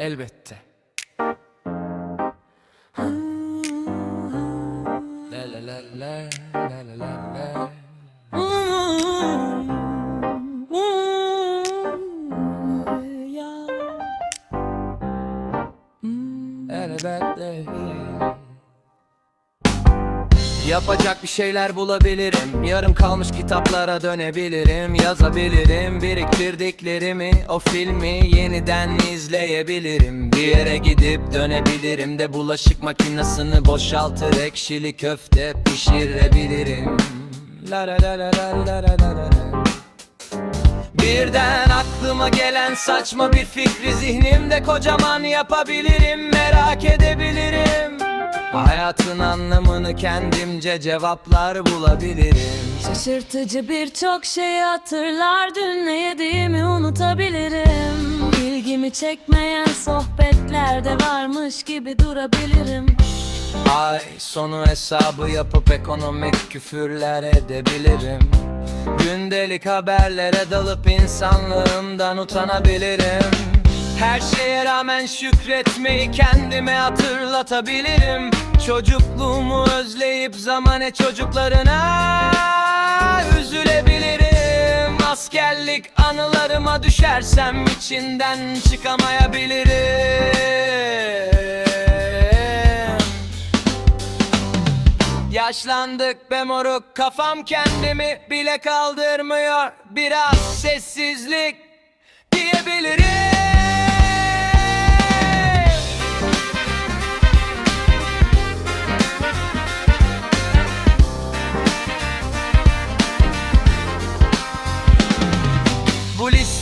Elbette. La. Elbette. Yapacak bir şeyler bulabilirim. Yarım kalmış kitaplara dönebilirim. Yazabilirim biriktirdiklerimi O filmi yeniden izleyebilirim. Bir yere gidip dönebilirim de Bulaşık makinesini boşaltır Ekşili köfte pişirebilirim. La la la la la la la la Birden aklıma gelen saçma bir fikri Zihnimde kocaman yapabilirim Merak edebilirim. Hayatın anlamını kendimce cevaplar bulabilirim. Şaşırtıcı birçok şeyi hatırlar Dün ne yediğimi unutabilirim. İlgimi çekmeyen sohbetlerde varmış gibi durabilirim. Ay sonu hesabı yapıp ekonomik küfürler edebilirim. Gündelik haberlere dalıp insanlığımdan utanabilirim Her şeye rağmen şükretmeyi kendime hatırlatabilirim. Çocukluğumu özleyip zamane çocuklarına üzülebilirim. Askerlik anılarıma düşersem içinden çıkamayabilirim. Yaşlandık be moruk kafam kendimi bile kaldırmıyor. Biraz sessizlik diyebilirim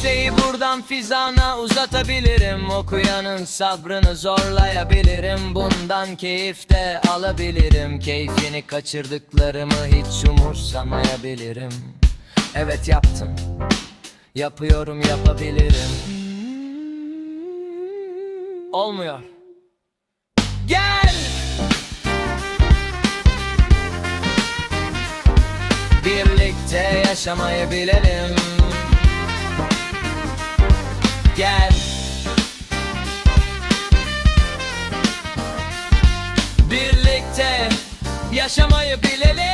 Bu listeyi buradan fizana uzatabilirim. Okuyanın sabrını zorlayabilirim. Bundan keyif de alabilirim. Keyfini kaçırdıklarımı hiç umursamayabilirim. Evet yaptım. Yapıyorum yapabilirim. Olmuyor. Gel! Birlikte yaşamayı bilelim Gel. Birlikte yaşamayı bilelim